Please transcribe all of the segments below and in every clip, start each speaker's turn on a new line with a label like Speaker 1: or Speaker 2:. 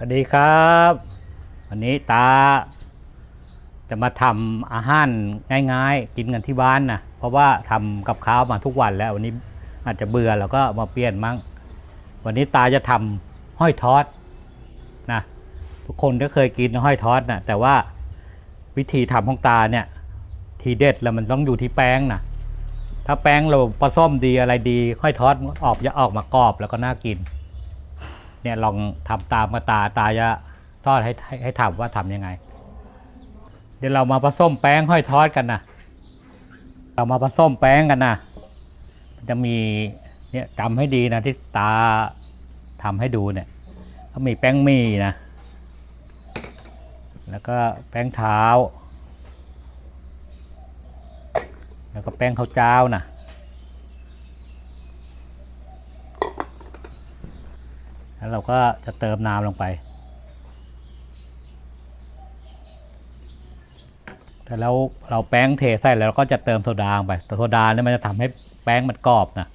Speaker 1: สวัสดีครับ วันนี้ตา จะมาทำอาหารง่ายๆ กินกันที่บ้านนะเพราะว่าทำกับข้าวมาทุกวันแล้ว วันนี้อาจจะเบื่อแล้วก็มาเปลี่ยนมั่งวันนี้ตาจะทำห้อยทอดนะทุกคนก็เคยกินห้อยทอดนะแต่ว่าวิธีทำของตาเนี่ย ทีเด็ดแล้วมันต้องอยู่ที่แป้งนะถ้าแป้งเราผสมดีอะไรดีห้อยทอดออกจะออกมากรอบแล้วก็น่ากิน เนี่ยลองทำตามมาตาตาจะทอดให้ให้ให้ทำว่าทำยังไง เดี๋ยวเรามาผสมแป้งห้อยทอดกันนะเรามาผสมแป้งกันนะจะมีเนี่ยจำให้ดีนะที่ตาทำให้ดูเนี่ยเขามีแป้งมีนะ แล้วก็แป้งเท้า แล้วก็แป้งข้าวเจ้าน่ะ แล้วเราก็จะเติมน้ำลงไป แต่แล้วเราแป้งเทใส่แล้วเราก็จะเติมโซดาลงไปแต่โซดาเนี่ยมันจะทำให้แป้งมันกรอบนะ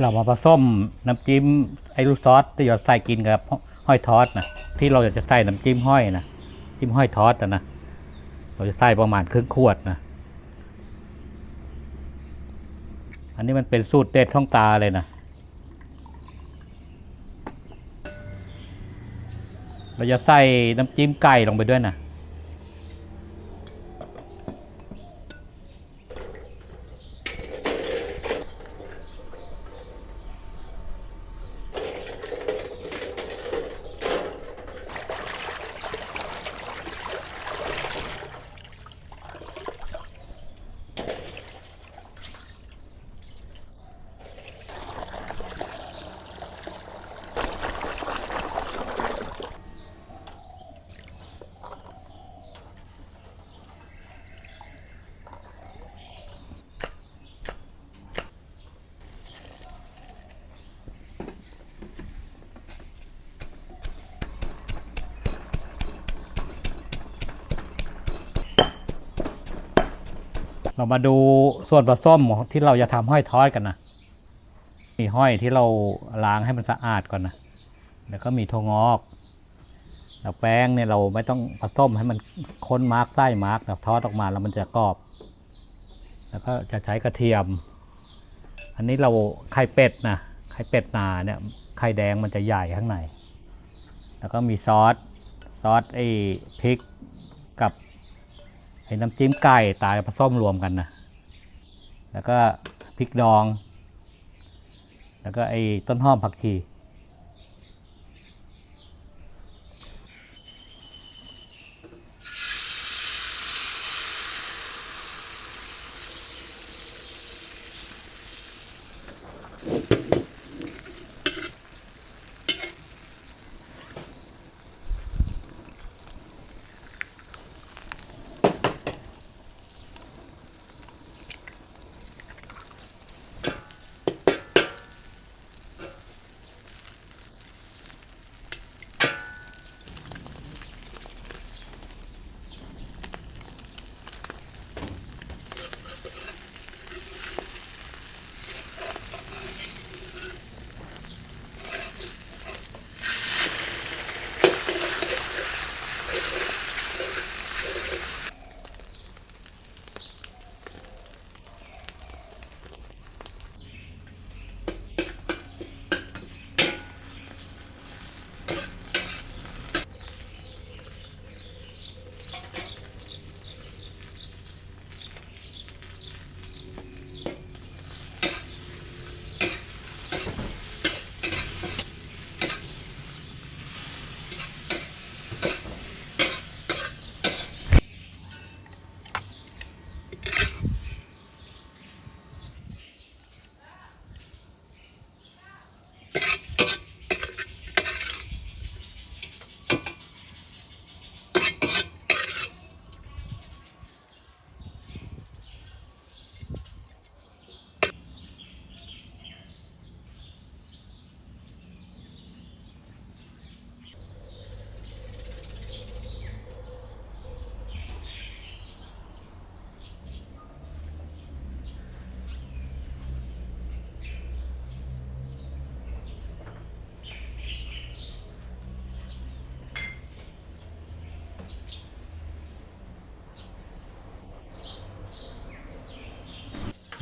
Speaker 1: เรามาผสมน้ำจิ้มไอ้ลูกซอสที่เราใส่กินกับห้อยทอดนะที่เราจะใส่น้ำจิ้มห้อยนะจิ้มห้อยทอดนะนะเราจะใส่ประมาณครึ่งขวดนะอันนี้มันเป็นสูตรเด็ดท่องตาเลยนะเราจะใส่น้ำจิ้มไก่ลงไปด้วยนะ เรามาดูส่วนผสมที่เราจะทำห้อยทอดกันนะมีห้อยที่เราล้างให้มันสะอาดก่อนนะแล้วก็มีถั่วงอกแล้วแป้งเนี่ยเราไม่ต้องผสมให้มันค้นมาร์กไส้มาร์กแล้วทอดออกมาแล้วมันจะกรอบ แล้วก็จะใช้กระเทียม อันนี้เราไข่เป็ดนะไข่เป็ดนาเนี่ยไข่แดงมันจะใหญ่ข้างใน แล้วก็มีซอสซอสไอ้พริก ไอ้น้ำจิ้มไก่ตายผสมรวมกันนะ แล้วก็พริกดอง แล้วก็ไอ้ต้นหอมผักชี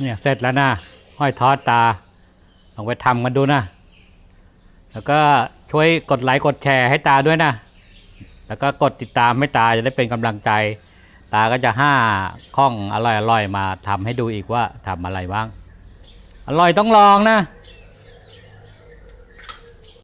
Speaker 1: เนี่ยเสร็จแล้วนะห้อยทอดตาลองไปทำกันดูนะ แล้วก็ช่วยกดไลค์กดแชร์ให้ตาด้วยนะ แล้วก็กดติดตามให้ตาจะได้เป็นกำลังใจ ตาก็จะห้าข้องอร่อยๆมาทำให้ดูอีกว่าทำอะไรบ้าง อร่อยต้องลองนะ